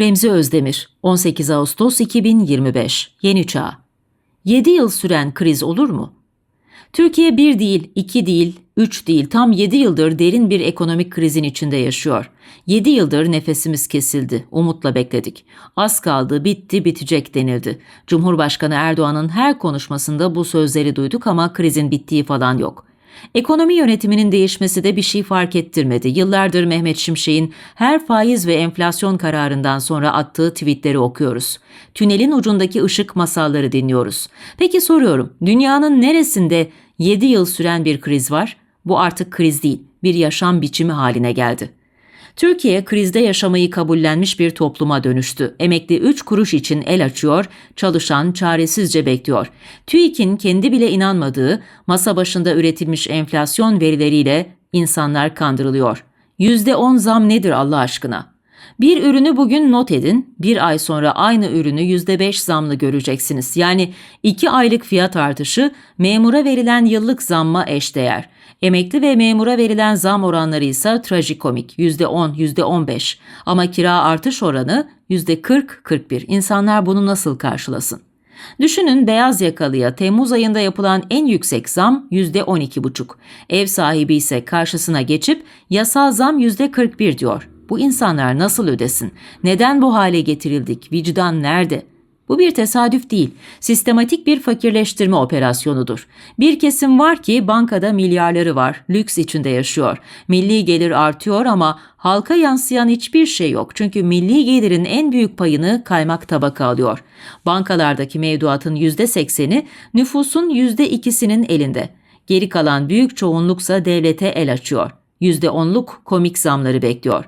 Remzi Özdemir, 18 Ağustos 2025, Yeni Çağ. 7 yıl süren kriz olur mu? Türkiye bir değil, iki değil, üç değil, tam 7 yıldır derin bir ekonomik krizin içinde yaşıyor. 7 yıldır nefesimiz kesildi, umutla bekledik. Az kaldı, bitti, bitecek denildi. Cumhurbaşkanı Erdoğan'ın her konuşmasında bu sözleri duyduk ama krizin bittiği falan yok. Ekonomi yönetiminin değişmesi de bir şey fark ettirmedi. Yıllardır Mehmet Şimşek'in her faiz ve enflasyon kararından sonra attığı tweetleri okuyoruz. Tünelin ucundaki ışık masalları dinliyoruz. Peki soruyorum, dünyanın neresinde 7 yıl süren bir kriz var? Bu artık kriz değil, bir yaşam biçimi haline geldi. Türkiye krizde yaşamayı kabullenmiş bir topluma dönüştü. Emekli 3 kuruş için el açıyor, çalışan çaresizce bekliyor. TÜİK'in kendi bile inanmadığı masa başında üretilmiş enflasyon verileriyle insanlar kandırılıyor. %10 zam nedir Allah aşkına? Bir ürünü bugün not edin, bir ay sonra aynı ürünü %5 zamlı göreceksiniz. Yani 2 aylık fiyat artışı memura verilen yıllık zamma eşdeğer. Emekli ve memura verilen zam oranları ise trajikomik %10, %15 ama kira artış oranı %40-41. İnsanlar bunu nasıl karşılasın? Düşünün beyaz yakalıya Temmuz ayında yapılan en yüksek zam %12,5. Ev sahibi ise karşısına geçip yasal zam %41 diyor. Bu insanlar nasıl ödesin? Neden bu hale getirildik? Vicdan nerede? Bu bir tesadüf değil, sistematik bir fakirleştirme operasyonudur. Bir kesim var ki bankada milyarları var, lüks içinde yaşıyor. Milli gelir artıyor ama halka yansıyan hiçbir şey yok. Çünkü milli gelirin en büyük payını kaymak tabaka alıyor. Bankalardaki mevduatın %80'i nüfusun %2'sinin elinde. Geri kalan büyük çoğunluksa devlete el açıyor. %10'luk komik zamları bekliyor.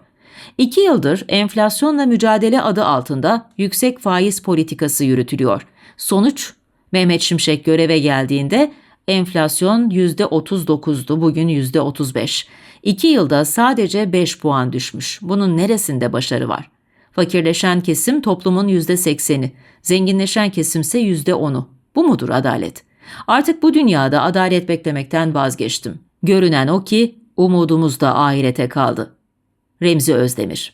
İki yıldır enflasyonla mücadele adı altında yüksek faiz politikası yürütülüyor. Sonuç, Mehmet Şimşek göreve geldiğinde enflasyon %39'du, bugün %35. İki yılda sadece 5 puan düşmüş. Bunun neresinde başarı var? Fakirleşen kesim toplumun %80'i, zenginleşen kesimse %10'u. Bu mudur adalet? Artık bu dünyada adalet beklemekten vazgeçtim. Görünen o ki umudumuz da ahirete kaldı. Remzi Özdemir